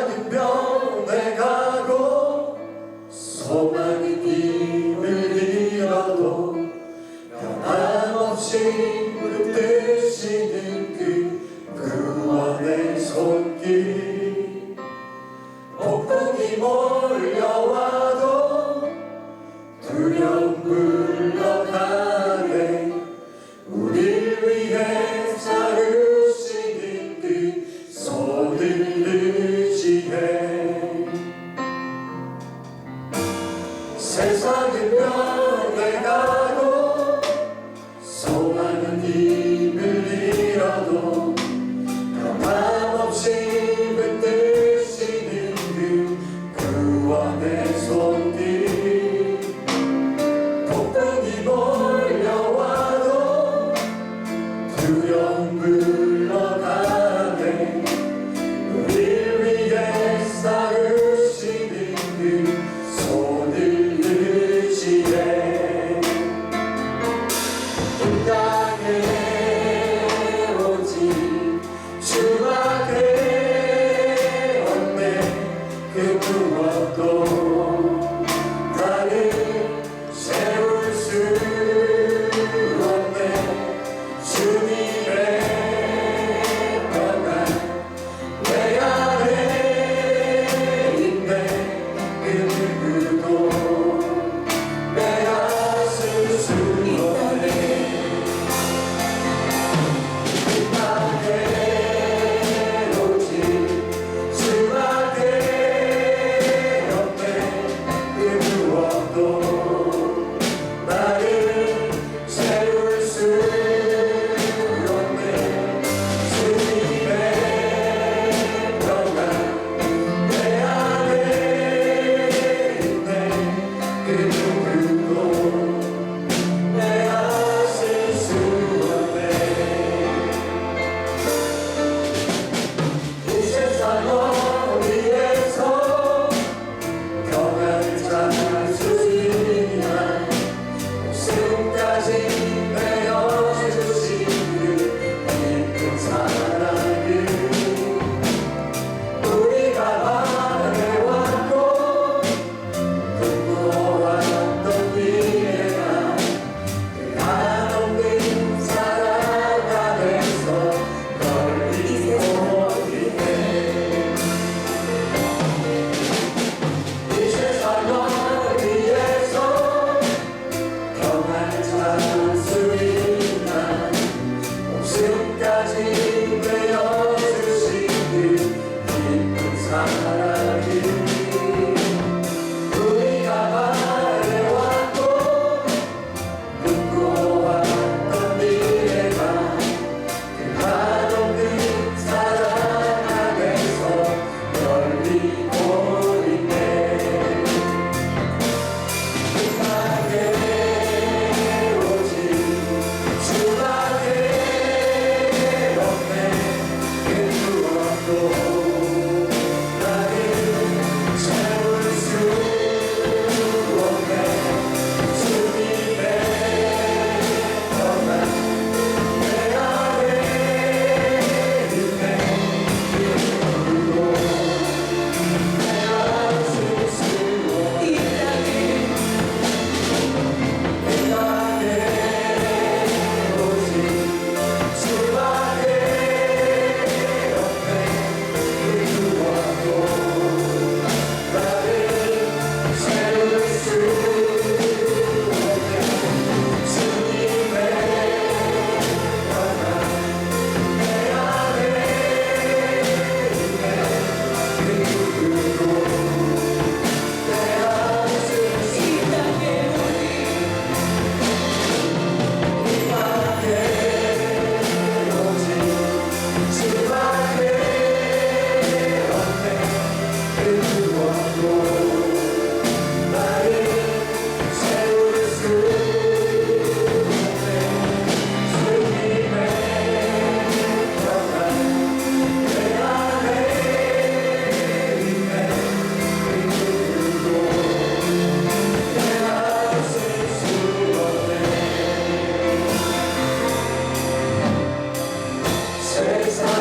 세상은 변해가 Bye. Praise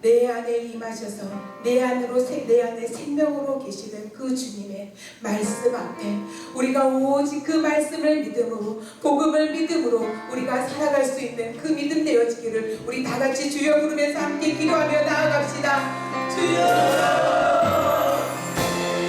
내 안에 임하셔서 내 안으로 생- 내 안에 생명으로 계시는 그 주님의 말씀 앞에 우리가 오직 그 말씀을 믿음으로 복음을 믿음으로 우리가 살아갈 수 있는 그 믿음 되어지기를 우리 다 같이 주여 부르면서 함께 기도하며 나아갑시다. 주여